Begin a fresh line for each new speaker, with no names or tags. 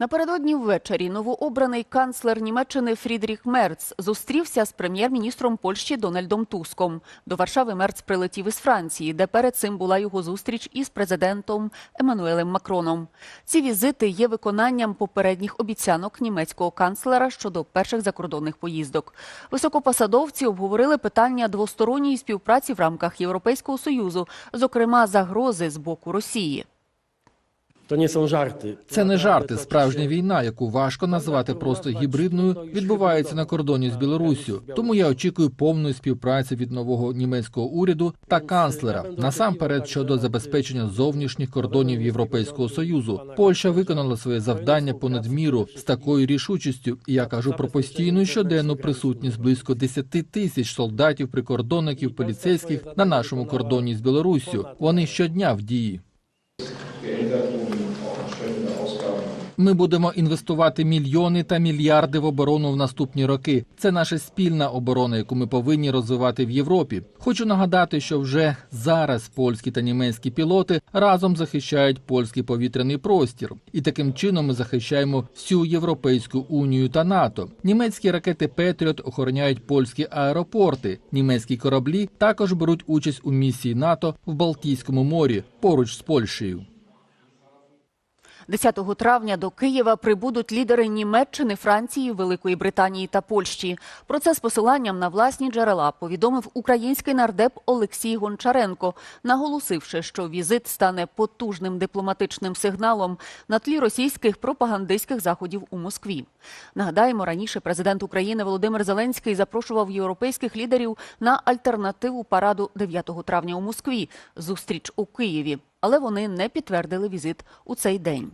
Напередодні ввечері новообраний канцлер Німеччини Фрідріх Мерц зустрівся з прем'єр-міністром Польщі Дональдом Туском. До Варшави Мерц прилетів із Франції, де перед цим була його зустріч із президентом Еммануелем Макроном. Ці візити є виконанням попередніх обіцянок німецького канцлера щодо перших закордонних поїздок. Високопосадовці обговорили питання двосторонньої співпраці в рамках Європейського союзу, зокрема загрози з боку Росії.
To nie są żarty.
Це не жарти. Справжня війна, яку важко назвати просто гібридною, відбувається на кордоні з Білоруссю. Тому я очікую повної співпраці від нового німецького уряду та канцлера насамперед щодо забезпечення зовнішніх кордонів Європейського союзу. Польща виконала своє завдання понад міру з такою рішучістю. Я кажу про постійну щоденну присутність близько 10 тисяч солдатів, прикордонників, поліцейських на нашому кордоні з Білоруссю. Вони щодня в дії. Ми будемо інвестувати мільйони та мільярди в оборону в наступні роки. Це наша спільна оборона, яку ми повинні розвивати в Європі. Хочу нагадати, що вже зараз польські та німецькі пілоти разом захищають польський повітряний простір, і таким чином ми захищаємо всю Європейську унію та НАТО. Німецькі ракети Петріот охороняють польські аеропорти. Німецькі кораблі також беруть участь у місії НАТО в Балтійському морі поруч з Польщею.
10 травня до Києва прибудуть лідери Німеччини, Франції, Великої Британії та Польщі. Про це з посиланням на власні джерела повідомив український нардеп Олексій Гончаренко, наголосивши, що візит стане потужним дипломатичним сигналом на тлі російських пропагандистських заходів у Москві. Нагадаємо, раніше президент України Володимир Зеленський запрошував європейських лідерів на альтернативу параду 9 травня у Москві зустріч у Києві але вони не підтвердили візит у цей день.